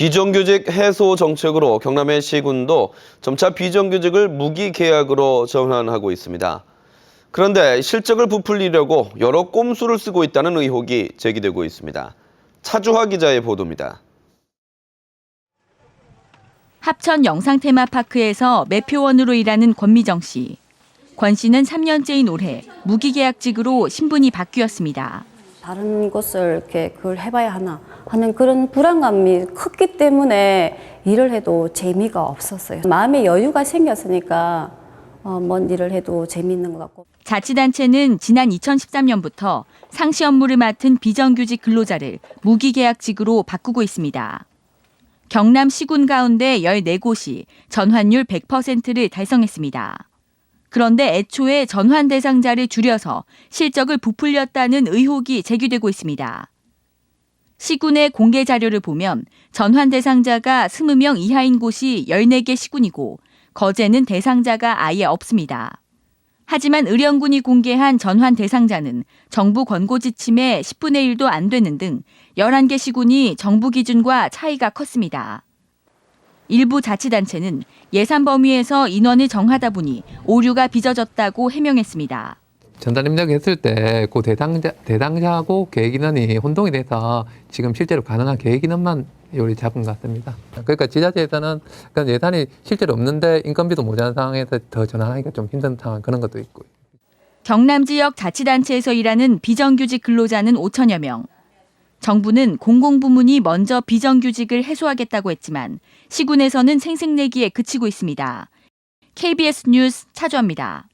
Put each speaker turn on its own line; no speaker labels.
비정규직 해소 정책으로 경남의 시군도 점차 비정규직을 무기 계약으로 전환하고 있습니다. 그런데 실적을 부풀리려고 여러 꼼수를 쓰고 있다는 의혹이 제기되고 있습니다. 차주화 기자의 보도입니다.
합천 영상 테마파크에서 매표원으로 일하는 권미정 씨. 권 씨는 3년째인 올해 무기계약직으로 신분이 바뀌었습니다.
다른 곳을 이렇게 그걸 해봐야 하나 하는 그런 불안감이 컸기 때문에 일을 해도 재미가 없었어요. 마음의 여유가 생겼으니까 어, 뭔 일을 해도 재미있는 것 같고.
자치단체는 지난 2013년부터 상시 업무를 맡은 비정규직 근로자를 무기계약직으로 바꾸고 있습니다. 경남 시군 가운데 14곳이 전환율 100%를 달성했습니다. 그런데 애초에 전환 대상자를 줄여서 실적을 부풀렸다는 의혹이 제기되고 있습니다. 시군의 공개 자료를 보면 전환 대상자가 20명 이하인 곳이 14개 시군이고 거제는 대상자가 아예 없습니다. 하지만 의령군이 공개한 전환 대상자는 정부 권고 지침의 10분의 1도 안 되는 등 11개 시군이 정부 기준과 차이가 컸습니다. 일부 자치단체는 예산 범위에서 인원을 정하다 보니 오류가 빚어졌다고 해명했습니다.
전달 입력했을 때 그 대상자 대상자하고 계획 인원이 혼동이 돼서 지금 실제로 가능한 계획 인원만 요리 잡은 것 같습니다. 그러니까 지자체에서는 예산이 실제로 없는데 인건비도 모자란 상황에서 더 전환하기가 좀 힘든 상황 그런 것도 있고.
경남 지역 자치단체에서 일하는 비정규직 근로자는 5천여 명. 정부는 공공부문이 먼저 비정규직을 해소하겠다고 했지만 시군에서는 생색내기에 그치고 있습니다. KBS 뉴스 차주합니다.